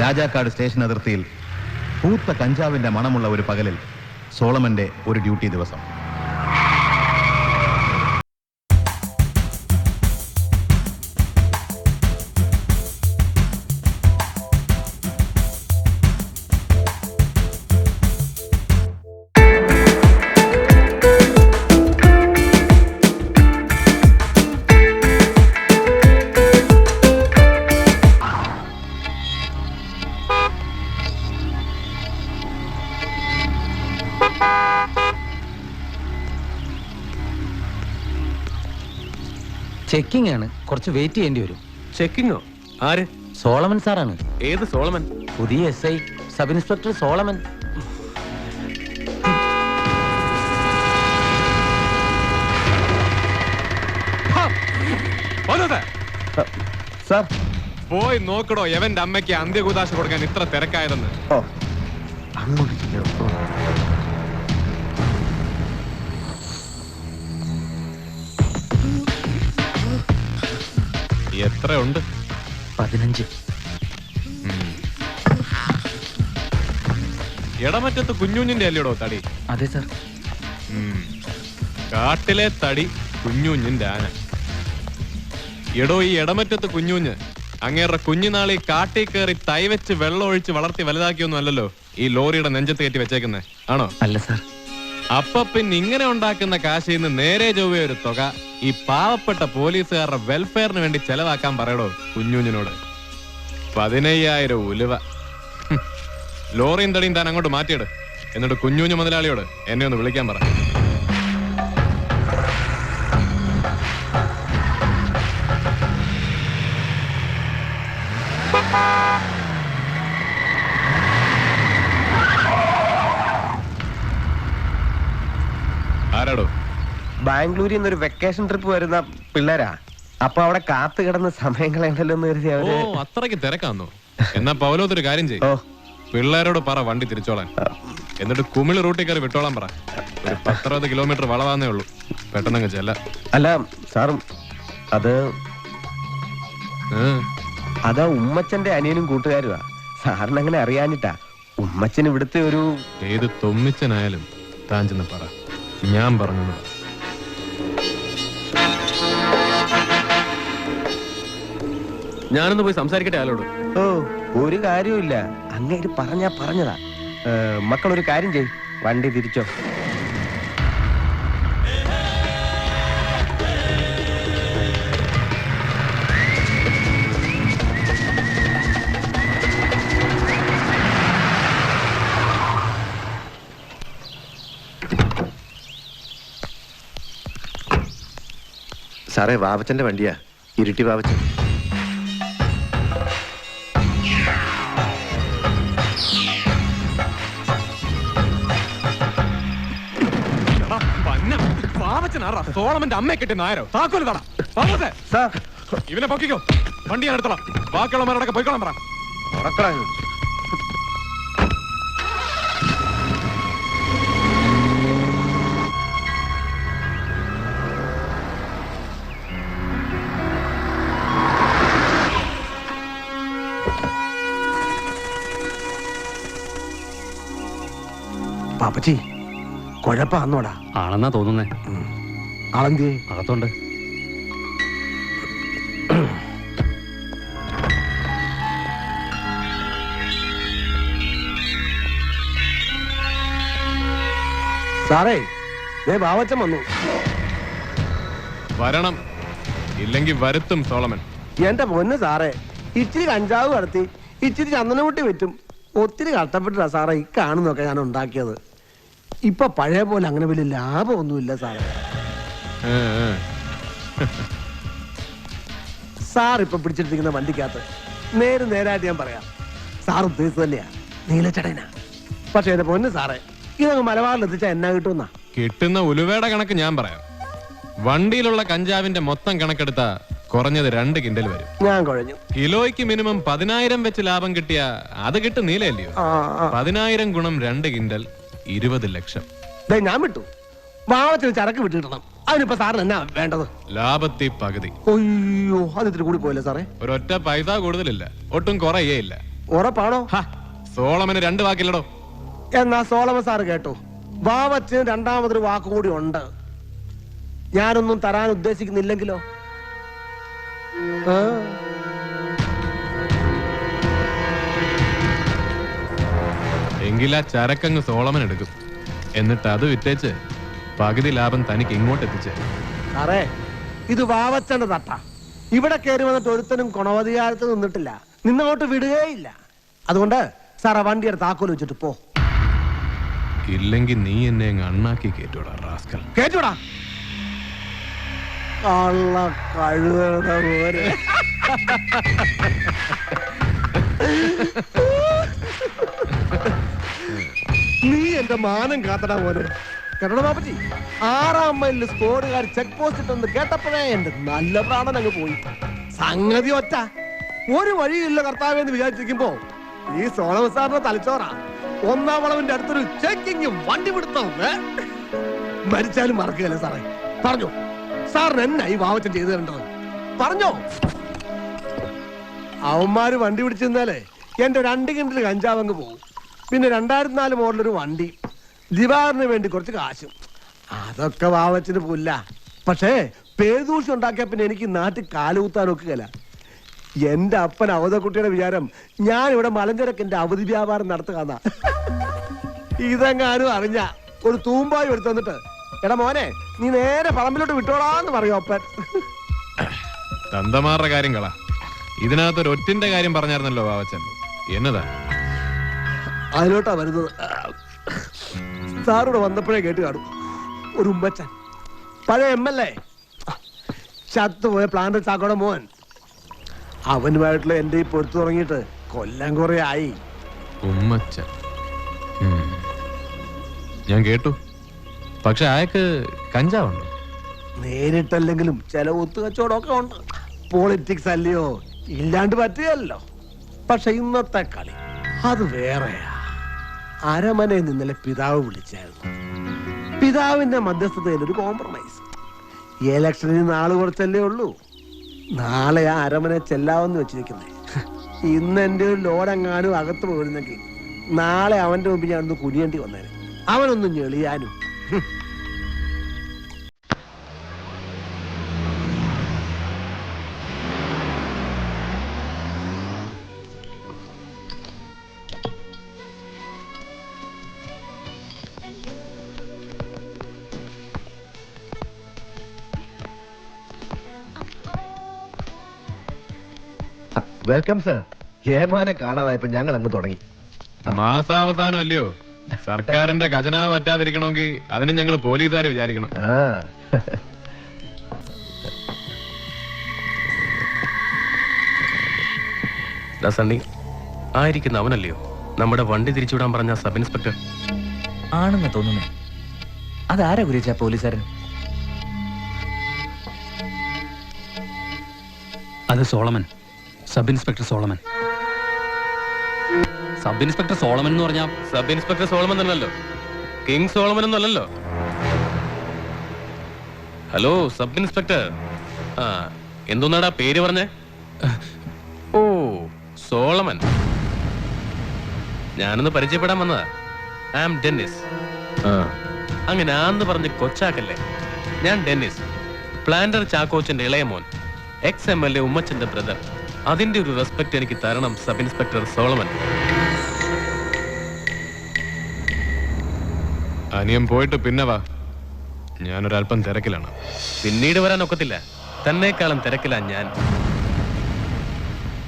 Rajakkad station അതിർത്തിയിൽ പൂത്ത കഞ്ചാവിന്റെ മണമുള്ള ഒരു പകലിൽ സോളമന്റെ ഒരു ഡ്യൂട്ടി ദിവസം. ചെക്കിംഗ് ആണ്. കുറച്ച് വെയിറ്റ് ചെയ്യേണ്ടി വരും. ചെക്കിങ്ങോ ആര്? സോളമൻ സാറാണ്. ഏത് സോളമൻ? പുതിയ S I sub inspector Solomon. Sir. പോയി നോക്കടോ എവന്റെ അമ്മയ്ക്ക് അന്ത്യകൂതാശ കൊടുക്കാൻ ഇത്ര തിരക്കായതെന്ന്. അങ്ങോട്ട് ചെല്ലോ. ഓ. എത്ര ഉണ്ട് പതിനഞ്ച് ഇടമറ്റത്ത് കുഞ്ഞുഞ്ഞിന്റെ അല്ലയോടോ തടി? അതെ സർ. കാട്ടിലെ തടി കുഞ്ഞുഞ്ഞിന്റെ ആന. എടോ ഈ ഇടമറ്റത്ത് കുഞ്ഞുഞ്ഞ് അങ്ങേറെ കുഞ്ഞുനാളി കാട്ടിൽ കയറി തൈ വെച്ച് വെള്ളം ഒഴിച്ച് വളർത്തി വലുതാക്കിയൊന്നും അല്ലല്ലോ ഈ ലോറിയുടെ നെഞ്ചത്ത് കയറ്റി വെച്ചേക്കുന്നേ. ആണോ? അല്ല സർ. അപ്പൊ പിന്നെ ഇങ്ങനെ ഉണ്ടാക്കുന്ന കാശിൽ നിന്ന് നേരെ ചൊവ്വ ഒരു തുക. ഈ പാവപ്പെട്ട പോലീസുകാരുടെ വെൽഫെയറിന് വേണ്ടി ചെലവാക്കാൻ പറയടോ കുഞ്ഞുഞ്ഞിനോട്. പതിനയ്യായിരം ഉലുവ. ലോറിയും തടിയും താൻ അങ്ങോട്ട് മാറ്റിയിട്. എന്നിട്ട് കുഞ്ഞുഞ്ഞു മുതലാളിയോട് എന്നെ ഒന്ന് വിളിക്കാൻ പറ. ബാംഗ്ലൂരിൽ നിന്ന് ഒരു വെക്കേഷൻ ട്രിപ്പ് വരുന്ന പിള്ളേരാ. അപ്പൊ അവിടെ കാത്തു കിടന്ന സമയം കളയണ്ടല്ലോ എന്ന് കരുതി ഓ അവർ അത്രയ്ക്ക് തിരക്കാന്നോ? എന്നാ പൗലോത്തൊരു കാര്യം ചെയ്യും. ഓ. പിള്ളേരോട് പറ വണ്ടി തിരിച്ചോളാൻ. എന്നിട്ട് കുമിൾ റൂട്ടിൽ കയറി വിട്ടോളാൻ പറ. ഒരു പത്തറുപത് കിലോമീറ്റർ വളവാന്നേ ഉള്ളൂ. പെട്ടെന്നങ്ങ് ചെല്ല. അല്ല സാറും അത് അതാ ഉമ്മച്ചന്റെ അനിയനും കൂട്ടുകാരുവാ. സാറിന് അങ്ങനെ അറിയാഞ്ഞിട്ടാ. ഉമ്മച്ചൻ ഇവിടുത്തെ ഒരു ഏത് തൊമ്മിച്ചനായാലും താൻ ചെന്ന് പറ. ഞാൻ പറഞ്ഞു ഞാനൊന്ന് പോയി സംസാരിക്കട്ടെ ആലോട് ഓ ഒരു കാര്യവുമില്ല. അങ്ങേര് പറഞ്ഞാ പറഞ്ഞതാ. മക്കൾ ഒരു കാര്യം ചെയ് വണ്ടി തിരിച്ചോ. സാറേ വാവച്ചന്റെ വണ്ടിയാ. ഇരുട്ടി വാവച്ചൻ. സോളമന്റെ അമ്മയെ കെട്ടി നായരോ? താക്കോൽ തടാ സാർ. ഇവനെ പൊക്കിക്കോ. വണ്ടി ഞാൻ എടുത്തോളാം. ബാക്കിയുള്ളവരോടൊക്കെ പോയിക്കോളാം പറ. ഉറക്കടാ പാപ്പച്ചി കുഴപ്പാന്നോടാ. ആണെന്നാ തോന്നുന്നേ. അകത്തുണ്ട്. സാറേ ദേ ബാവച്ചൻ വന്നു. വരണം. ഇല്ലെങ്കിൽ വരുത്തും സോളമൻ. എന്റെ പൊന്ന് സാറേ ഇച്ചിരി കഞ്ചാവ് കടത്തി ഇച്ചിരി ചന്ദനമുട്ടി വിറ്റും. ഒത്തിരി കഷ്ടപ്പെട്ടിട്ടാ സാറേ ഈ കാണുന്നൊക്കെ ഞാൻ ഉണ്ടാക്കിയത്. ഇപ്പൊ പഴയ പോലെ അങ്ങനെ വലിയ ലാഭമൊന്നുമില്ല സാറേ. സാർ ഇപ്പൊ പിടിച്ചിട്ടിരിക്കുന്ന വണ്ടിക്കകത്ത് നേരെ നേരായിട്ട് ഞാൻ പറയാം. സാർ ഉദ്ദേശിച്ചത് തന്നെയാ. നീലച്ചടനാ പക്ഷെ എന്റെ പൊന്ന് സാറേ ഇതങ്ങ് മലബാറിൽ എത്തിച്ചാൽ എന്നാ കിട്ടുമെന്നാ? കിട്ടുന്ന ഉലുവയുടെ കണക്ക് ഞാൻ പറയാം. വണ്ടിയിലുള്ള കഞ്ചാവിന്റെ മൊത്തം കണക്കെടുത്ത കുറഞ്ഞത് രണ്ട് കിണ്ടൽ വരും. ഞാൻ കുഴഞ്ഞു. കിലോയ്ക്ക് മിനിമം പതിനായിരം വെച്ച് ലാഭം കിട്ടിയ അത് കിട്ടും നീലയല്ലയോ? ആ ആ. പതിനായിരം ഗുണം രണ്ട് കിണ്ടൽ ഇരുപത് ലക്ഷം. ഞാൻ വിട്ടു. വാവത്തിന് ചരക്ക് വിട്ടിടണം. അതിനിപ്പോ സാറിന് എന്നാ വേണ്ടത്? ലാഭത്തി പകുതി. അയ്യോ അത് ഇത്തിരി കൂടി പോയല്ലേ സാറേ? ഒരൊറ്റ പൈസ കൂടുതലില്ല. ഒട്ടും കുറയേ ഇല്ല ഉറപ്പാണോ? ഹ, സോളമന് രണ്ട് വാക്കില്ലടോ. എന്നാ സോളമൻ സാറ് കേട്ടോ. വാവച്ചന് രണ്ടാമതൊരു വാക്ക് കൂടി ഉണ്ട്. ഞാനൊന്നും തരാൻ ഉദ്ദേശിക്കുന്നില്ലെങ്കിലോ? ആ. എങ്കിൽ ആ ചരക്കങ്ങ് സോളമൻ എടുക്കും. എന്നിട്ട് അത് വിറ്റേച്ച് പകുതി ലാഭം തനിക്ക് ഇങ്ങോട്ട് എത്തിച്ചേ. സാറേ ഇത് വാവച്ചന്റെ തട്ട. ഇവിടെ കയറി വന്നിട്ട് ഒരുത്തനും ഗുണവധികാരത്ത് നിന്നിട്ടില്ല. നിന്നങ്ങോട്ട് വിടുകയില്ല. അതുകൊണ്ട് സാറേ വണ്ടിയുടെ താക്കോൽ വെച്ചിട്ട് പോ. ഇല്ലെങ്കിൽ നീ എന്നെ അങ്ങ് അണ്ണാക്കി കേട്ടോടാ റാസ്കൽ. കേട്ടൂടാ കള്ള കഴുകണ പോലെ നീ എന്റെ മാനം കാത്തടാ പോലെ കേട്ടോ ബാപ്പച്ചി. ആറാം മൈലിൽ സ്കോഡുകാർ ചെക്ക് പോസ്റ്റ് ഇട്ടെന്ന് കേട്ടപ്പോഴേ എന്റെ നല്ല പ്രാണൻ അങ്ങ് പോയി. സംഗതി ഒറ്റ. ഒരു വഴിയില്ല കർത്താവെന്ന് വിചാരിച്ചിരിക്കുമ്പോ ഈ സോളമ സാറിന്റെ തലച്ചോറ. ഒന്നാം വളവിന്റെ അടുത്തൊരു ചെക്കിങ് വണ്ടി പിടുത്തം ഏ? മരിച്ചാലും മറക്കുകയല്ലേ സാറേ? പറഞ്ഞു. സാറിന് എന്നാ ഈ വാവച്ചൻ ചെയ്തു തരേണ്ടത്? പറഞ്ഞോ. അവന്മാര് വണ്ടി പിടിച്ചിരുന്നാലേ എന്റെ രണ്ട് കിണ്ടിൽ കഞ്ചാവങ്ങ് പോകും പിന്നെ രണ്ടായിരത്തി നാല് മോഡലൊരു വണ്ടി. ദിവാറിന് വേണ്ടി കുറച്ച് കാശും. അതൊക്കെ വാവച്ചിന് പുല്ല. പക്ഷേ പേദൂഷ്യം ഉണ്ടാക്കിയ പിന്നെ എനിക്ക് നാട്ടിൽ കാലുകുത്താൻ ഒക്കുകയല്ല. എന്റെ അപ്പൻ അവധക്കുട്ടിയുടെ വിചാരം ഞാൻ ഇവിടെ മലഞ്ചരക്കിന്റെ അവധി വ്യാപാരം നടത്തുക ഇതെങ്ങാനും അറിഞ്ഞ ഒരു തൂമ്പായി എടുത്തു തന്നിട്ട് എടാ മോനെ നീ നേരെ പറമ്പിലോട്ട് വിട്ടോളാന്ന് പറയും അപ്പൻ. തന്തമാരുടെ കാര്യം കളാ. ഇതിനകത്ത് ഒരു ഒറ്റിന്റെ കാര്യം പറഞ്ഞായിരുന്നല്ലോ ബാവച്ചൻ എന്നതാ? അതിലോട്ടാ വരുന്നത്. സാറോട് വന്നപ്പോഴേ കേട്ട് കാണും. ഒരു ഉമ്മച്ചൻ. പഴയ എം എൽ എ. ചത്തുപോയ പ്ലാന്റ് ചാക്കോടെ മോൻ. അവനുമായിട്ടുള്ള എന്റെ ഈ പൊരുത്തു തുടങ്ങിയിട്ട് കൊല്ലം കുറെ ആയി. ഉമ്മച്ചൻ. ഞാൻ കേട്ടു. പക്ഷെ അയാൾക്ക് കഞ്ചാവുണ്ടോ. നേരിട്ടല്ലെങ്കിലും ചില ഒത്തുകച്ചവടമൊക്കെ ഉണ്ട്. പോളിറ്റിക്സ് അല്ലയോ ഇല്ലാണ്ട് പറ്റുകയല്ലോ. പക്ഷെ ഇന്നത്തെ കളി അത് വേറെയാ. അരമനയിൽ നിന്നലെ പിതാവ് വിളിച്ചായിരുന്നു. പിതാവിന്റെ മധ്യസ്ഥതയിൽ ഒരു കോംപ്രമൈസ് ഇലക്ഷനിൽ നാൾ കുറച്ചല്ലേ ഉള്ളൂ. നാളെ ആ അരമന ചെല്ലാവെന്ന് വെച്ചിരിക്കുന്നേ. ഇന്ന് എന്റെ ഒരു ലോഡെങ്ങാനും അകത്ത് പോയിരുന്നെങ്കിൽ നാളെ അവന്റെ മുമ്പിൽ ഞാൻ ഒന്ന് കുനിയേണ്ടി വന്നേനെ. അവനൊന്ന് ഞെളിയാനും. വെൽക്കം സർ ഏമാനെ കാണാതായപ്പോ ഞങ്ങൾ അങ്ങ് തുടങ്ങി. മാസാവസാനം അല്ലയോ സർക്കാരിന്റെ ഖജനാവ് പറ്റാതിരിക്കണമെങ്കിൽ അതിന് ഞങ്ങൾ പോലീസുകാരെ വിചാരിക്കണം. ആ. സണ്ണി ആയിരിക്കുന്ന അവനല്ലയോ? നമ്മുടെ വണ്ടി തിരിച്ചുവിടാൻ പറഞ്ഞ സബ് ഇൻസ്പെക്ടർ. ആണെന്ന് തോന്നുന്നു. അതാരാ ഗുരുച്ച പോലീസുകാരൻ? അത് Solomon. Sub inspector Solomon sub inspector Solomon എന്ന് പറഞ്ഞാൽ സബ് ഇൻസ്പെക്ടർ സോളമൻ തന്നെയല്ലോ കിങ് സോളമൻ എന്നല്ലല്ലോ. ഹലോ സബ് ഇൻസ്പെക്ടർ ആ എന്തോന്നാടാ പേര് പറഞ്ഞേ? ഓ സോളമൻ. ഞാനൊന്ന് പരിചയപ്പെടാൻ വന്നതാ. ഐ ആം ഡെന്നിസ് അങ്ങനെ ആന്ന് പറഞ്ഞ് കൊച്ചാക്കല്ലേ. ഞാൻ ഡെന്നിസ് പ്ലാന്റർ ചാക്കോച്ചന്റെ ഇളയ മോൻ എക്സ് എം എൽ എ ഉമ്മച്ചന്റെ ബ്രദർ അതിന്റെ ഒരു റെസ്പെക്ട് എനിക്ക് തരണം സബ് ഇൻസ്പെക്ടർ സോളമൻ. അനിയം പോയിട്ട് പിന്നെ വാ. ഞാനൊരല്പം തിരക്കിലാണ്. പിന്നീട് വരാൻ ഒക്കത്തില്ല. തന്നെക്കാളും തിരക്കിലാ ഞാൻ.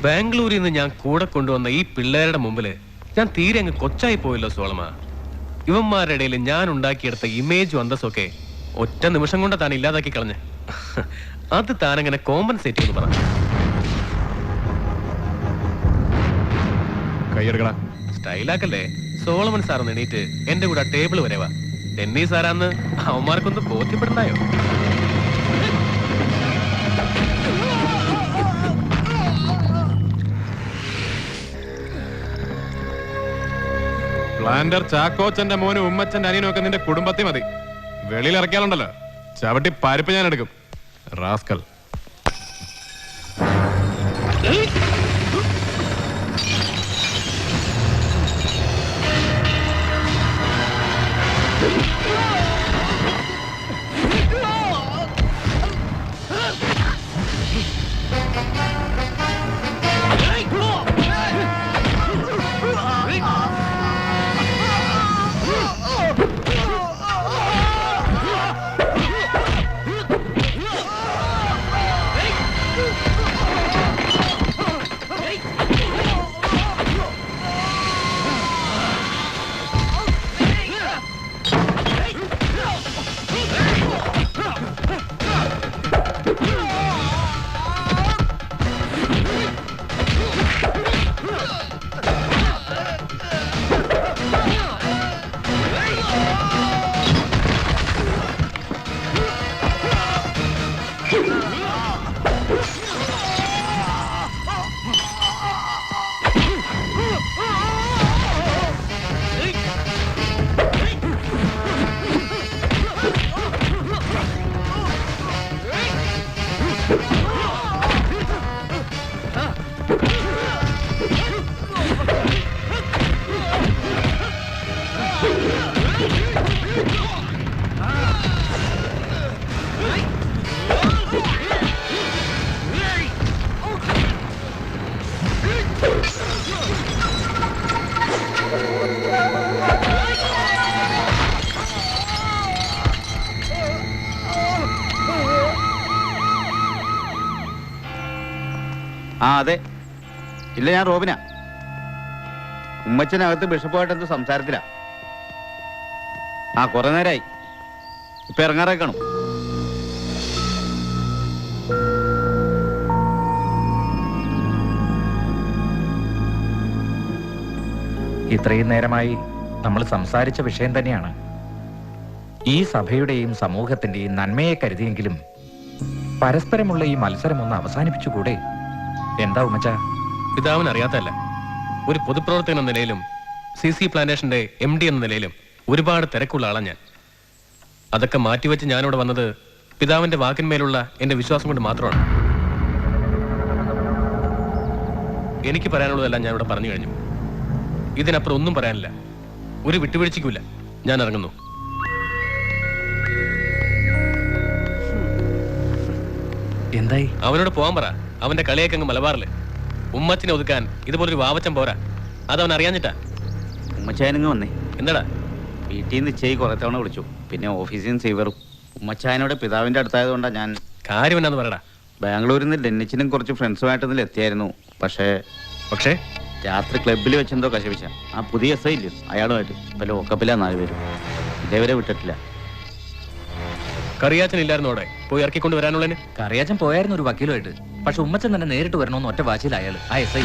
ബാംഗ്ലൂരിൽ നിന്ന് ഞാൻ കൂടെ കൊണ്ടുവന്ന ഈ പിള്ളേരുടെ മുമ്പിൽ ഞാൻ തീരെ അങ്ങ് കൊച്ചായി പോയല്ലോ സോളമ. ഇവന്മാരുടെ ഇടയിൽ ഞാൻ ഉണ്ടാക്കിയെടുത്ത ഇമേജും അന്തസ്സൊക്കെ ഒറ്റ നിമിഷം കൊണ്ട് താൻ ഇല്ലാതാക്കി കളഞ്ഞ്. അത് താനങ്ങനെ കോമ്പൻസേറ്റ് ചെയ്ത് പറ. കൈയെടുക്കടാ സ്റ്റൈലാക്കല്ലേ? സോളമൻ സാർ എണീറ്റ് എന്റെ കൂടെ ടേബിൾ വരെ വാ. ഡെന്നി സാറാന്ന് അവന്മാർക്കൊന്ന് ബോധ്യപ്പെടുന്നായോ പ്ലാന്റർ ചാക്കോച്ചന്റെ മോനും ഉമ്മച്ചന്റെ അനിയനും ഒക്കെ നിന്റെ കുടുംബത്തിൽ മതി. വെളിയിൽ ഇറക്കിയാലുണ്ടല്ലോ. ചവിട്ടി പരിപ്പ് ഞാൻ എടുക്കും. റാസ്കൽ. അതെ. ഇല്ല ഞാൻ റോബിന. ഉമ്മച്ചനകത്ത് ബിഷപ്പുമായിട്ട് എന്ത് സംസാരത്തിലാ? ആ കുറെ നേരമായി ഇപ്പൊ ഇറങ്ങാറേക്കണം ഇത്രയും നേരമായി നമ്മൾ സംസാരിച്ച വിഷയം തന്നെയാണ്. ഈ സഭയുടെയും സമൂഹത്തിന്റെയും നന്മയെ കരുതിയെങ്കിലും പരസ്പരമുള്ള ഈ മത്സരം ഒന്ന് അവസാനിപ്പിച്ചുകൂടെ? എന്താ ഉമ്മച്ച? പിതാവിന് അറിയാത്തല്ല ഒരു പൊതുപ്രവർത്തകൻ എന്ന നിലയിലും സി സി പ്ലാന്റേഷന്റെ എം ഡി എന്ന നിലയിലും ഒരുപാട് തിരക്കുള്ള ആളാണ് ഞാൻ. അതൊക്കെ മാറ്റിവെച്ച് ഞാനിവിടെ വന്നത് പിതാവിന്റെ വാക്കിന്മേലുള്ള എന്റെ വിശ്വാസം കൊണ്ട് മാത്രമാണ്. എനിക്ക് പറയാനുള്ളതെല്ലാം ഞാൻ ഇവിടെ പറഞ്ഞു കഴിഞ്ഞു. ഇതിനപ്പുറം ഒന്നും പറയാനില്ല. ഒരു വിട്ടുവീഴ്ചയ്ക്കുമില്ല. ഞാൻ ഇറങ്ങുന്നു. എന്തായി? അവനോട് പോകാൻ പറ. അവന്റെ കളിയൊക്കെ അങ്ങ് മലബാറിൽ. ഉമ്മച്ചിനെ ഒതുക്കാൻ ഇതുപോലൊരു വാവച്ചൻ പോരാ. അതവൻ അറിയാഞ്ഞിട്ടാ. ഉമ്മച്ചായനങ്ങ് വന്നേ. എന്താടാ? വീട്ടിൽ നിന്ന് ചെയ് കുറെ തവണ വിളിച്ചു. പിന്നെ ഓഫീസിൽ നിന്ന് സീവറും ഉമ്മച്ചായനോട് പിതാവിന്റെ അടുത്തായതുകൊണ്ടാണ് ഞാൻ കാര്യം എന്നാന്ന് പറയടാ. ബാംഗ്ലൂരിൽ നിന്ന് ഡെന്നിച്ചിനും കുറച്ച് ഫ്രണ്ട്സുമായിട്ട് ഇതിൽ എത്തിയായിരുന്നു. പക്ഷേ പക്ഷേ? രാത്രി ക്ലബിൽ വെച്ചെന്തോ കശപിച്ച. ആ പുതിയ എസ് ഐ ഇല്ലേ? അയാളുമായിട്ട്. ഇപ്പൊ ലോക്കപ്പിലാ നാല് പേര്. ഇതേവരെ വിട്ടിട്ടില്ല. കറിയാച്ചൻ ഇല്ലായിരുന്നു അവിടെ? പോയി ഇറക്കിക്കൊണ്ട് വരാനുള്ളതിന്? കറിയാച്ചൻ പോയായിരുന്നു ഒരു വക്കീലുമായിട്ട്. പക്ഷെ ഉമ്മച്ചൻ തന്നെ നേരിട്ട് വരണമെന്ന് ഒറ്റ വാശിയിൽ ആ എസ് ഐ.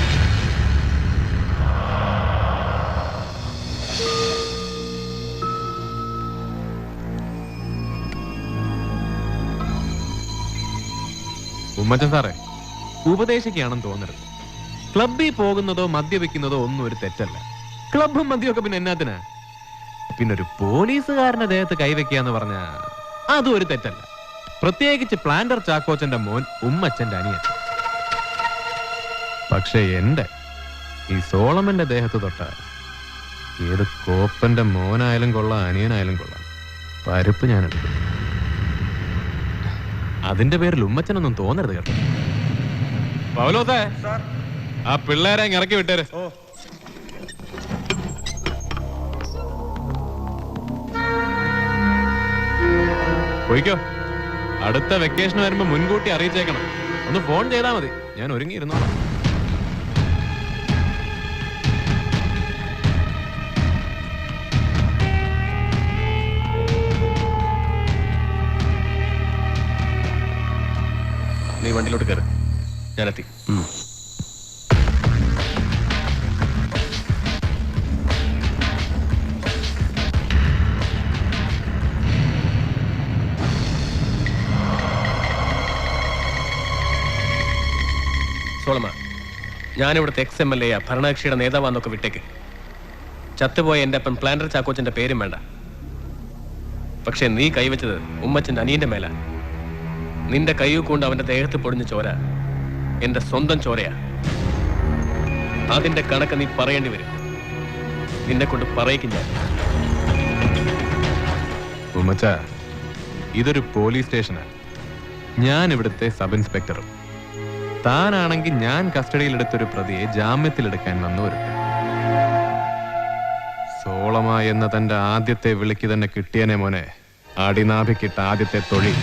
ഉമ്മച്ചൻ സാറേ ഉപദേശിക്കുകയാണെന്ന് തോന്നരുത്. ക്ലബിൽ പോകുന്നതോ മദ്യപിക്കുന്നതോ ഒന്നും ഒരു തെറ്റല്ല. ക്ലബും ഒക്കെ പിന്നെ എന്നാത്തിനാ? പിന്നെ ഒരു പോലീസുകാരന്റെ ദേഹത്ത് കൈവയ്ക്കുക എന്ന് പറഞ്ഞ അതും ഒരു തെറ്റല്ല. പ്രത്യേകിച്ച് പ്ലാന്റർ ചാക്കോച്ചന്റെ മോൻ ഉമ്മച്ചന്റെ അനിയൻ. പക്ഷെ എന്റെ ഈ സോളമന്റെ ദേഹത്ത് തൊട്ട ഏത് കോപ്പന്റെ മോനായാലും കൊള്ളാം അനിയനായാലും കൊള്ളാം. പരുപ്പ് ഞാൻ എടുക്കും അതിന്റെ പേരിൽ ഉമ്മച്ചനൊന്നും തോന്നരുത് കേട്ടോ. പൗലോസേ ആ പിള്ളേരെ അങ്ങ് ഇറക്കി വിട്ടേര്. പോയിക്കോ. അടുത്ത വെക്കേഷൻ വരുമ്പോ മുൻകൂട്ടി അറിയിച്ചേക്കണം. ഒന്ന് ഫോൺ ചെയ്താൽ മതി. ഞാൻ ഒരുങ്ങിയിരുന്നു നീ വണ്ടിയിലോട്ട് കയറി ഞാനെത്തി ഞാനിവിടുത്തെ എക്സ് എം എൽ എ ഭരണകക്ഷിയുടെ നേതാവാന്നൊക്കെ വിട്ടേക്ക്. ചത്തുപോയ എന്റെ അപ്പൻ പ്ലാന്റർ ചാക്കോച്ചന്റെ പേരും വേണ്ട. പക്ഷെ നീ കൈവച്ചത് ഉമ്മച്ചന്റെ അനിയന്റെ മേല. നിന്റെ കൈ കൊണ്ട് അവന്റെ ദേഹത്ത് പൊടിഞ്ഞ ചോര എന്റെ സ്വന്തം ചോരയാ. അതിന്റെ കണക്ക് നീ പറയേണ്ടി വരും. നിന്നെ കൊണ്ട് പറയിക്കും ഞാൻ. ഉമ്മച്ച ഇതൊരു പോലീസ് സ്റ്റേഷനാണ് ഞാൻ ഇവിടുത്തെ സബ് ഇൻസ്പെക്ടറും. താനാണെങ്കിൽ ഞാൻ കസ്റ്റഡിയിലെടുത്തൊരു പ്രതിയെ ജാമ്യത്തിലെടുക്കാൻ വന്നു ഒരുത്തൻ സോളമ എന്ന തന്റെ ആദ്യത്തെ വിളിക്ക് തന്നെ കിട്ടിയനെ മോനെ. അടിനാഭിക്കിട്ട ആദ്യത്തെ തൊഴി.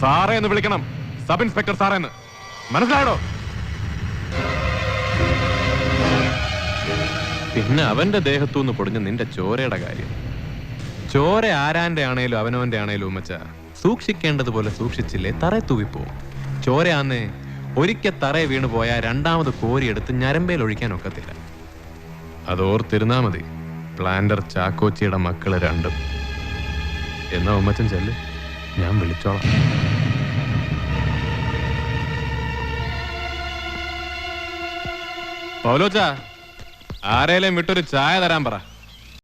സാറേ എന്ന് വിളിക്കണം. സബ് ഇൻസ്പെക്ടർ സാറേ എന്ന്. മനസ്സിലായോ? പിന്നെ അവന്റെ ദേഹത്തു നിന്ന് പൊടിഞ്ഞ നിന്റെ ചോരയുടെ കാര്യം. ചോര ആരാന്റെ ആണേലും അവനവന്റെ ആണേലും ഉമ്മച്ച സൂക്ഷിക്കേണ്ടതുപോലെ സൂക്ഷിച്ചില്ലേ? തറ തൂവിപ്പോവും ചോരയാന്നേ. ഒരിക്കൽ തറയെ വീണ് പോയാൽ രണ്ടാമത് കോരിയെടുത്ത് ഞരമ്പേൽ ഒഴിക്കാൻ ഒക്കത്തില്ല. അതോർത്തിരുന്നാ മതി. പ്ലാന്റർ ചാക്കോച്ചിയുടെ മക്കൾ രണ്ടും. എന്നാ ഉമ്മച്ചൻ ചെല്ല്. ഞാൻ വിളിച്ചോളാം. പൗലോച്ച ആരേലും വിട്ടൊരു ചായ തരാൻ പറ.